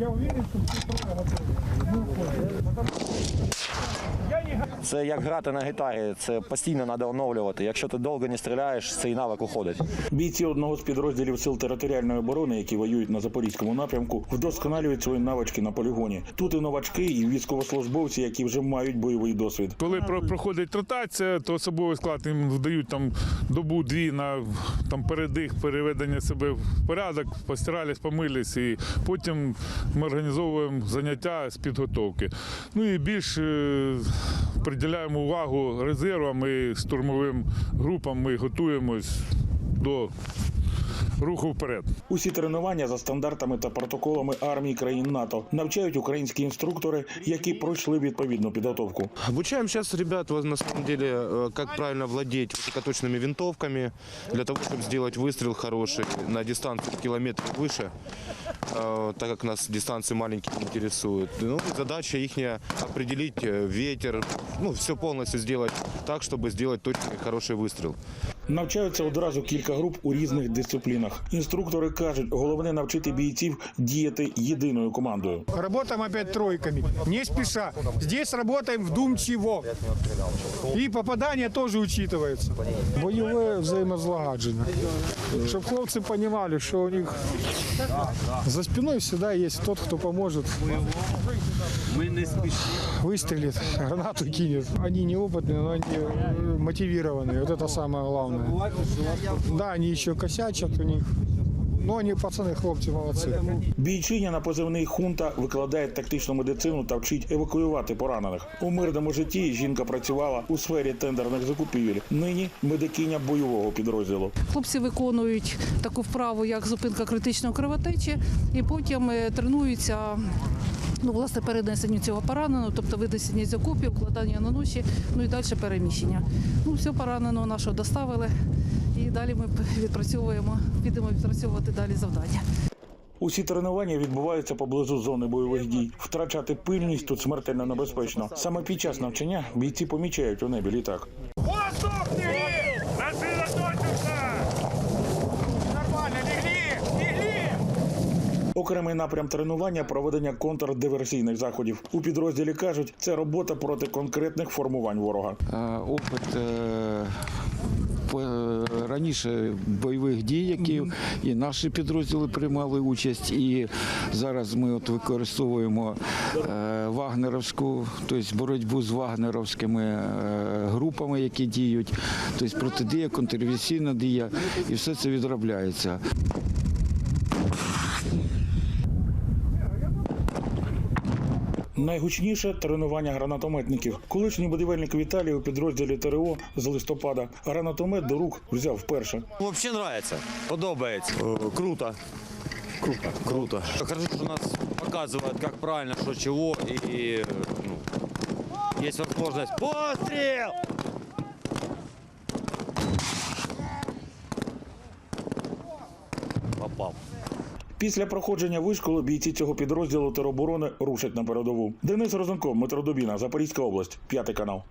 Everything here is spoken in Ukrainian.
Я уверен, готов. Це як грати на гітарі, це постійно треба оновлювати. Якщо ти довго не стріляєш, цей навик уходить. Бійці одного з підрозділів сил територіальної оборони, які воюють на запорізькому напрямку, вдосконалюють свої навички на полігоні. Тут і новачки, і військовослужбовці, які вже мають бойовий досвід. Коли про- проходить ротація, то особовий склад їм дають там добу-дві на там передих, переведення себе в порядок, постирались, помились, і потім ми організовуємо заняття з підготовки. Ну і більш е, приділяємо увагу резервам і штурмовим групам. Ми готуємось до руху вперед. Усі тренування за стандартами та протоколами армії країн НАТО навчають українські інструктори, які пройшли відповідну підготовку. Обучаем сейчас ребят вот, на самом деле, э, как правильно владеть высокоточными винтовками для того, чтобы сделать выстрел хороший на дистанцию в километр и выше, э, так как нас дистанции маленькие интересуют. Ну, и задача их определить э, ветер, ну, все полностью сделать так, чтобы сделать точный и хороший выстрел. Навчаються одразу кілька груп у різних дисциплінах. Інструктори кажуть, головне навчити бійців діяти єдиною командою. Работаем опять тройками, не спеша. Здесь работаем вдумчиво. И попадание тоже учитывается. Бойове взаимозлагодження. Щоб хлопці розуміли, що у них за спиной всегда есть тот, кто поможет. Выстрелит, гранату кинет. Они неопытные, но они э, мотивированные. Вот это самое главное. Да, они еще косячат у них. Но они пацаны, хлопцы, молодцы. Бійчиня на позивний хунта викладає тактичну медицину та вчить евакуювати поранених. У мирному житті жінка працювала у сфері тендерних закупівель. Нині медикиня бойового підрозділу. Хлопці виконують таку вправу, як зупинка критичної кровотечі, і потім е, тренуються. Ну, власне, перенесенню цього пораненого, тобто винесення з окопів, укладання на ноші, ну і далі переміщення. Ну, все пораненого нашого доставили, і далі ми відпрацьовуємо, підемо відпрацьовувати далі завдання. Усі тренування відбуваються поблизу зони бойових дій. Втрачати пильність тут смертельно небезпечно. Саме під час навчання бійці помічають у небі літак. Окремий напрям тренування проведення контрдиверсійних заходів. У підрозділі кажуть, це робота проти конкретних формувань ворога. Е, опит е, е, раніше бойових дій, які і наші підрозділи приймали участь, і зараз ми от використовуємо вагнеровську, тобто боротьбу з вагнеровськими групами, які діють, тобто протидія, контрдиверсійна дія, і все це відробляється. Найгучніше тренування гранатометників. Колишній будівельник Віталій у підрозділі ТРО з листопада гранатомет до рук взяв вперше. Взагалі подобається, подобається. Круто. Круто. Круто. Хорошо, що нас показують, як правильно, що чого, і ну, є можливість. Постріл! Після проходження вишколу бійці цього підрозділу тероборони рушать на передову. Денис Розенков, Дубіна, Запорізька область, п'ятий канал.